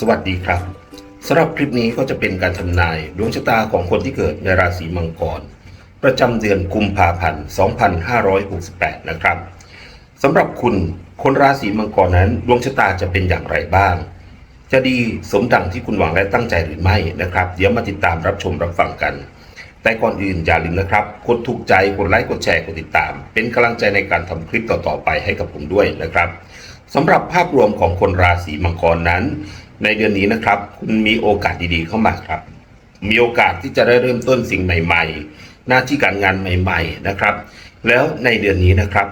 สวัสดีครับสำหรับคลิปนี้ก็จะเป็นการทำนายดวงชะตาของคนที่เกิดในราศีมังกร ประจำเดือนกุมภาพันธ์2568 นะครับสำหรับคุณคนราศีมังกรนั้นดวงชะตาจะเป็นอย่างไรบ้าง จะดีสมดังที่คุณหวังและตั้งใจหรือไม่นะครับ เดี๋ยวมาติดตามรับชมรับฟังกัน แต่ก่อนอื่นอย่าลืมนะครับกดถูกใจกดไลค์กดแชร์กดติดตาม เป็นกำลังใจในการทำคลิปต่อๆไปให้กับผมด้วยนะครับสำหรับภาพรวมของคนราศีมังกรนั้น ในเดือนนี้นะครับ คุณมีโอกาสดีๆเข้ามาครับ มีโอกาสที่จะได้เริ่มต้นสิ่งใหม่ ๆ หน้าที่การงานใหม่ ๆนะครับ แล้วในเดือนนี้นะครับ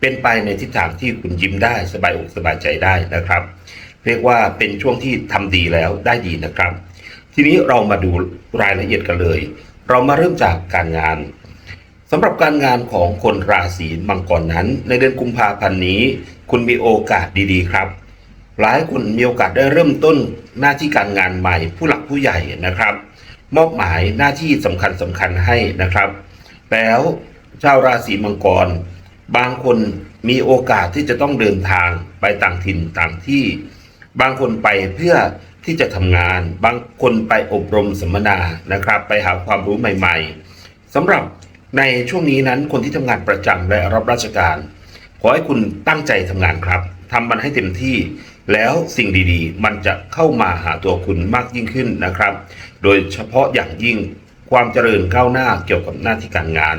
เป็นไปในทิศทางที่คุณยิ้มได้สบายอกสบายใจได้นะครับ เรียกว่าเป็นช่วงที่ทำดีแล้วได้ดีนะครับ ทีนี้เรามาดูรายละเอียดกันเลย เรามาเริ่มจากการงานสำหรับการงานของคนราศีมังกรนั้น ในเดือนกุมภาพันธ์นี้ คุณมีโอกาสดีๆ ครับ หลายคนมีโอกาสได้เริ่มต้นหน้าที่การงานใหม่ ผู้หลักผู้ใหญ่นะครับ มอบหมายหน้าที่สำคัญสำคัญให้นะครับ แล้วชาวราศีมังกร บางคนมีโอกาสที่จะต้องเดินทางไปต่างถิ่นต่างที่ บางคนไปเพื่อที่จะทำงาน บางคนไปอบรมสัมมนานะครับ ไปหาความรู้ใหม่ ๆสำหรับในช่วงนี้นั้นคนที่ทำงานประจำและรับราชการ ขอให้คุณตั้งใจทำงานครับทำมันให้เต็มที่ แล้วสิ่งดีๆ มันจะเข้ามาหาตัวคุณมากยิ่งขึ้นนะครับ โดยเฉพาะอย่างยิ่งความเจริญก้าวหน้าเกี่ยวกับหน้าที่การงาน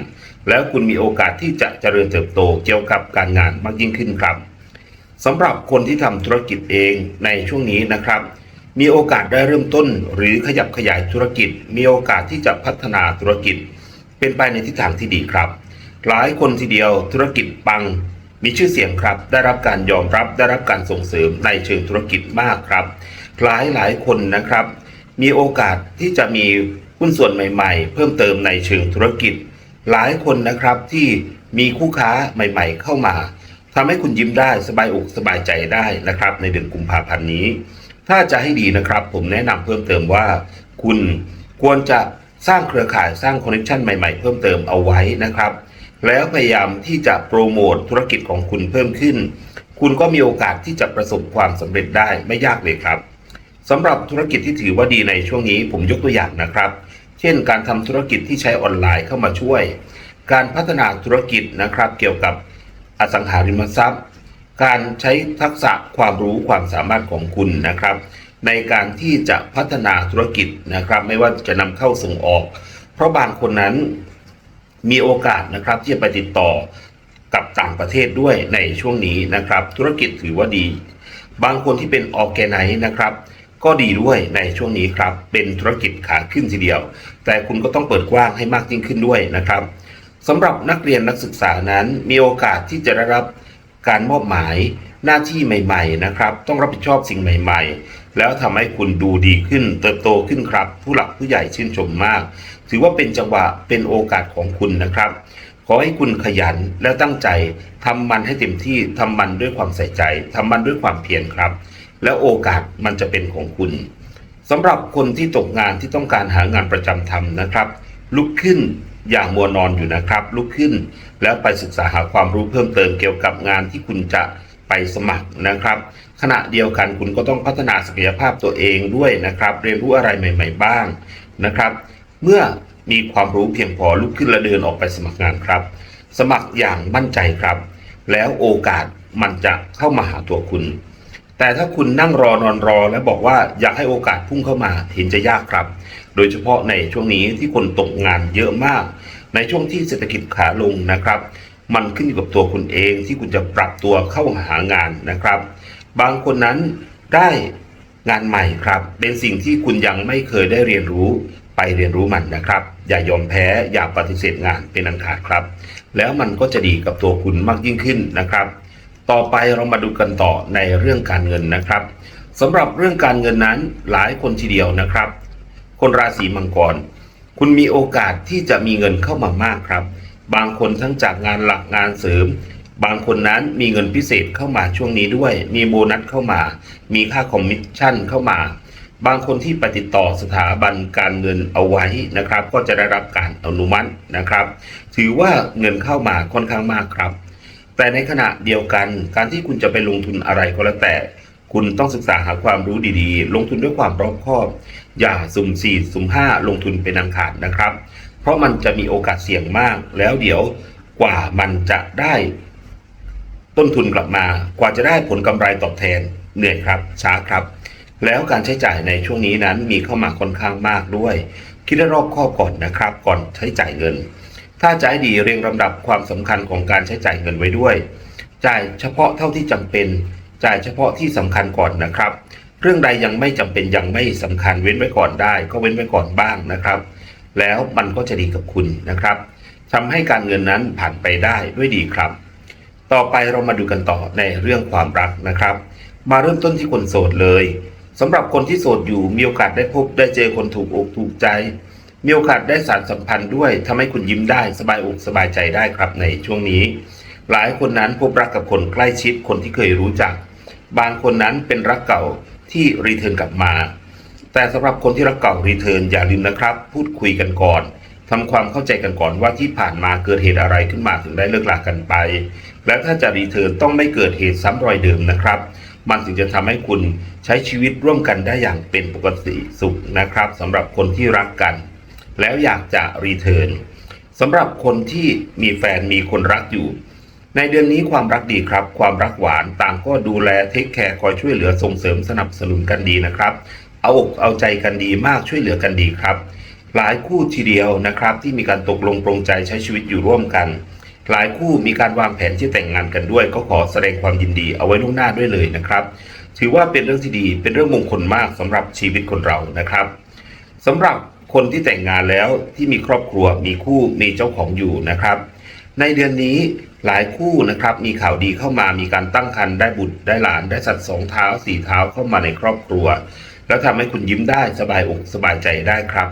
แล้วคุณมีโอกาสที่จะเจริญเติบโตเกี่ยวกับการงานมากยิ่งขึ้นครับสำหรับคนที่ทำธุรกิจเองในช่วงนี้นะครับ มีโอกาสได้เริ่มต้นหรือขยับขยายธุรกิจ มีโอกาสที่จะพัฒนาธุรกิจ เป็นไปในทิศทางที่ดีครับ หลายคนทีเดียวธุรกิจปัง มีชื่อเสียงครับ ได้รับการยอมรับได้รับการส่งเสริมในเชิงธุรกิจมากครับ หลายหลายคนนะครับ มีโอกาสที่จะมีหุ้นส่วนใหม่ ๆ เพิ่มเติมในเชิงธุรกิจ หลายคนนะครับที่มีคู่ค้าใหม่ ๆ เข้ามาทำให้คุณยิ้มได้สบายอกสบายใจได้นะครับ ในเดือนกุมภาพันธ์นี้ ถ้าจะให้ดีนะครับ ผมแนะนำเพิ่มเติมว่า คุณควรจะสร้างเครือข่ายสร้างคอนเนคชันใหม่ ๆ เพิ่มเติมเอาไว้นะครับ แล้วพยายามที่จะโปรโมทธุรกิจของคุณเพิ่มขึ้น คุณก็มีโอกาสที่จะประสบความสำเร็จได้ไม่ยากเลยครับสำหรับธุรกิจที่ถือว่าดีในช่วงนี้ผมยกตัวอย่างนะครับ เช่น การทำธุรกิจที่ใช้ออนไลน์เข้ามาช่วย การพัฒนาธุรกิจนะครับ เกี่ยวกับอสังหาริมทรัพย์ การใช้ทักษะความรู้ความสามารถของคุณนะครับ ในการที่จะพัฒนาธุรกิจนะครับ ไม่ว่าจะนำเข้าส่งออก เพราะบางคนนั้น มีโอกาสนะครับที่จะไปติดต่อกับต่างประเทศด้วยในช่วงนี้นะครับ ธุรกิจถือว่าดี บางคนที่เป็นออแกไนนะครับก็ดีด้วยในช่วงนี้ครับ เป็นธุรกิจขาขึ้นทีเดียว แต่คุณก็ต้องเปิดกว้างให้มากยิ่งขึ้นด้วยนะครับสำหรับนักเรียนนักศึกษานั้นมีโอกาสที่จะได้รับ การมอบหมายหน้าที่ใหม่ๆนะครับ ต้องรับผิดชอบสิ่งใหม่ ๆ แล้วทำให้คุณดูดีขึ้น เติบโตขึ้นครับ ผู้หลักผู้ใหญ่ชื่นชมมาก ถือว่าเป็นจังหวะเป็นโอกาสของคุณนะครับ ขอให้คุณขยันและตั้งใจทำมันให้เต็มที่ทำมันด้วยความใส่ใจทำมันด้วยความเพียรครับ แล้วโอกาสมันจะเป็นของคุณสำหรับคนที่ตกงานที่ต้องการหางานประจำทำนะครับ ลุกขึ้น อย่างมัวนอนอยู่นะครับ ลุกขึ้น แล้วไปศึกษาหาความรู้เพิ่มเติมเกี่ยวกับงานที่คุณจะไปสมัครนะครับ ขณะเดียวกันคุณก็ต้องพัฒนาศักยภาพตัวเองด้วยนะครับ เรียนรู้อะไรใหม่ ๆ บ้างนะครับ เมื่อมีความรู้เพียงพอลุกขึ้นและเดินออกไปสมัครงานครับ สมัครอย่างมั่นใจครับ แล้วโอกาสมันจะเข้ามาหาตัวคุณ แต่ถ้าคุณนั่งรอนอนรอ และบอกว่าอยากให้โอกาสพุ่งเข้ามาเห็นจะยากครับ โดยเฉพาะในช่วงนี้ที่คนตกงานเยอะมาก ในช่วงที่เศรษฐกิจขาลงนะครับ มันขึ้นอยู่กับตัวคุณเองที่คุณจะปรับตัวเข้าหางานนะครับ บางคนนั้นได้งานใหม่ครับ เป็นสิ่งที่คุณยังไม่เคยได้เรียนรู้ไปเรียนรู้มันนะครับ อย่ายอมแพ้อย่าปฏิเสธงานเป็นอันขาดครับ แล้วมันก็จะดีกับตัวคุณมากยิ่งขึ้นนะครับ ต่อไปเรามาดูกันต่อในเรื่องการเงินนะครับสำหรับเรื่องการเงินนั้นหลายคนทีเดียวนะครับ คนราศีมังกร คุณมีโอกาสที่จะมีเงินเข้ามามากครับ บางคนทั้งจากงานหลักงานเสริม บางคนนั้นมีเงินพิเศษเข้ามาช่วงนี้ด้วย มีโบนัสเข้ามา มีค่าคอมมิชชั่นเข้ามา บางคนที่ปติต่อสถาบันการเงินเอาไว้นะครับ ก็จะได้รับการอนุมัตินะครับ ถือว่าเงินเข้ามาค่อนข้างมากครับ แต่ในขณะเดียวกันการที่คุณจะไปลงทุนอะไรก็แล้วแต่ คุณต้องศึกษาหาความรู้ดีๆ ลงทุนด้วยความรอบคอบ อย่าสุ่มสี่สุ่มห้าลงทุนเป็นอันขาดนะครับ เพราะมันจะมีโอกาสเสี่ยงมาก แล้วเดี๋ยวกว่ามันจะได้ ต้นทุนกลับมา กว่าจะได้ผลกำไรตอบแทนเหนื่อยครับ ช้าครับ แล้วการใช้จ่ายในช่วงนี้นั้นมีเข้ามาค่อนข้างมากด้วย คิดให้รอบคอบก่อนนะครับ ก่อนใช้จ่ายเงิน ถ้าจะให้ดีเรียงลำดับความสำคัญของการใช้จ่ายเงินไว้ด้วย จ่ายเฉพาะเท่าที่จำเป็น จ่ายเฉพาะที่สำคัญก่อนนะครับ เรื่องใดยังไม่จำเป็นยังไม่สำคัญเว้นไว้ก่อนได้ ก็เว้นไว้ก่อนบ้างนะครับ แล้วมันก็จะดีกับคุณนะครับทำให้การเงินนั้นผ่านไปได้ด้วยดีครับ ต่อไปเรามาดูกันต่อในเรื่องความรักนะครับ มาเริ่มต้นที่คนโสดเลยสำหรับคนที่โสดอยู่มีโอกาสได้พบได้เจอคนถูกอกถูกใจ มีโอกาสได้สารสัมพันธ์ด้วยทำให้คุณยิ้มได้สบายอกสบายใจได้ครับในช่วงนี้ หลายคนนั้นพบรักกับคนใกล้ชิดคนที่เคยรู้จัก บางคนนั้นเป็นรักเก่าที่รีเทิร์นกลับมา แต่สำหรับคนที่รักเก่ารีเทิร์นอย่าลืมนะครับ พูดคุยกันก่อนทำความเข้าใจกันก่อนว่าที่ผ่านมาเกิดเหตุอะไรขึ้นมาถึงได้เลิกลากันไป และถ้าจะรีเทิร์นต้องไม่เกิดเหตุซ้ำรอยเดิมนะครับ มันถึงจะทำให้คุณใช้ชีวิตร่วมกันได้อย่างเป็นปกติสุขนะครับสำหรับคนที่รักกัน แล้วอยากจะรีเทิร์นสำหรับคนที่มีแฟนมีคนรักอยู่ ในเดือนนี้ความรักดีครับ ความรักหวานต่างก็ดูแลเทคแคร์คอยช่วยเหลือส่งเสริมสนับสนุนกันดีนะครับ เอาอกเอาใจกันดีมากช่วยเหลือกันดีครับ หลายคู่ทีเดียวนะครับ ที่มีการตกลงปรงใจใช้ชีวิตอยู่ร่วมกัน หลายคู่มีการวางแผนที่แต่งงานกันด้วย ก็ขอแสดงความยินดีเอาไว้ล่วงหน้าด้วยเลยนะครับ ถือว่าเป็นเรื่องที่ดีเป็นเรื่องมงคลมากสำหรับชีวิตคนเรานะครับสำหรับคนที่แต่งงานแล้วที่มีครอบครัวมีคู่มีเจ้าของอยู่นะครับ ในเดือนนี้หลายคู่นะครับมีข่าวดีเข้ามามีการตั้งครรภ์ได้บุตรได้หลานได้สัตว์สองเท้าสี่เท้าเข้ามาในครอบครัว แล้วทำให้คุณยิ้มได้สบายอกสบายใจได้ครับ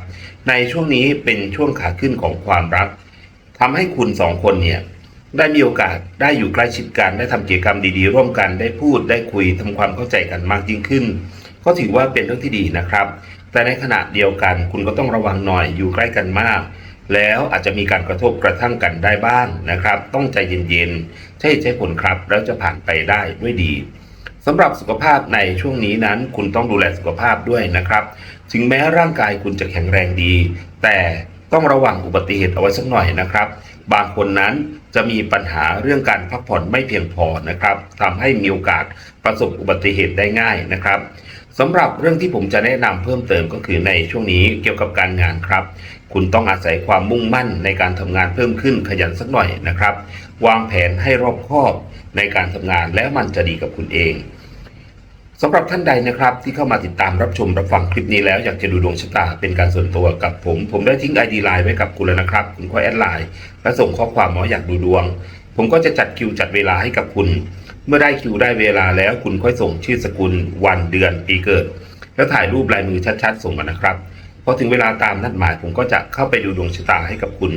ในช่วงนี้เป็นช่วงขาขึ้นของความรักทำให้คุณสองคนเนี่ยได้มีโอกาสได้อยู่ใกล้ชิดกันได้ทำกิจกรรมดีๆ ร่วมกันได้พูดได้คุยทำความเข้าใจกันมากยิ่งขึ้น ก็ถือว่าเป็นเรื่องที่ดีนะครับ แต่ในขณะเดียวกันคุณก็ต้องระวังหน่อยอยู่ใกล้กันมาก แล้วอาจจะมีการกระทบกระทั่งกันได้บ้างนะครับ ต้องใจเย็นๆ ใช่ใช่ผลครับ แล้วจะผ่านไปได้ด้วยดีสำหรับสุขภาพในช่วงนี้นั้น คุณต้องดูแลสุขภาพด้วยนะครับ ถึงแม้ร่างกายคุณจะแข็งแรงดี แต่ต้องระวังอุบัติเหตุเอาไว้สักหน่อยนะครับ บางคนนั้นจะมีปัญหาเรื่องการพักผ่อนไม่เพียงพอนะครับทำให้มีโอกาสประสบอุบัติเหตุได้ง่ายนะครับ สำหรับเรื่องที่ผมจะแนะนำเพิ่มเติมก็คือในช่วงนี้เกี่ยวกับการงานครับ คุณต้องอาศัยความมุ่งมั่นในการทำงานเพิ่มขึ้นขยันสักหน่อยนะครับ วางแผนให้รอบคอบในการทำงานแล้วมันจะดีกับคุณเองสำหรับท่านใดนะครับที่เข้ามาติดตามรับชมรับฟังคลิปนี้แล้วอยากจะดูดวงชะตาเป็นการส่วนตัวกับผม ผมได้ทิ้งไอดีไลน์ไว้กับคุณแล้วนะครับ คุณค่อยแอดไลน์และส่งข้อความหมาว่าอยากดูดวง ผมก็จะจัดคิวจัดเวลาให้กับคุณ เมื่อได้คิวได้เวลาแล้วคุณค่อยส่งชื่อสกุลวันเดือนปีเกิด แล้วถ่ายรูปลายมือชัดๆ ส่งมานะครับพอถึงเวลาตามนัดหมายผมก็จะเข้าไปดูดวงชะตาให้กับคุณ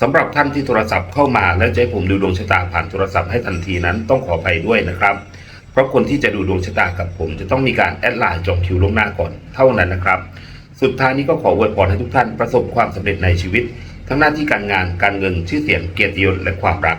สำหรับท่านที่โทรศัพท์เข้ามาแล้วจะให้ผมดูดวงชะตาผ่านโทรศัพท์ให้ทันทีนั้นต้องขออภัยด้วยนะครับ เพราะคนที่จะดูดวงชะตากับผมจะต้องมีการแอดไลน์จองคิวล่วงหน้าก่อนเท่านั้นนะครับ สุดท้ายนี้ก็ขออวยพรให้ทุกท่านประสบความสำเร็จในชีวิต ทั้งหน้าที่การงานการเงินชื่อเสียงเกียรติยศและความรัก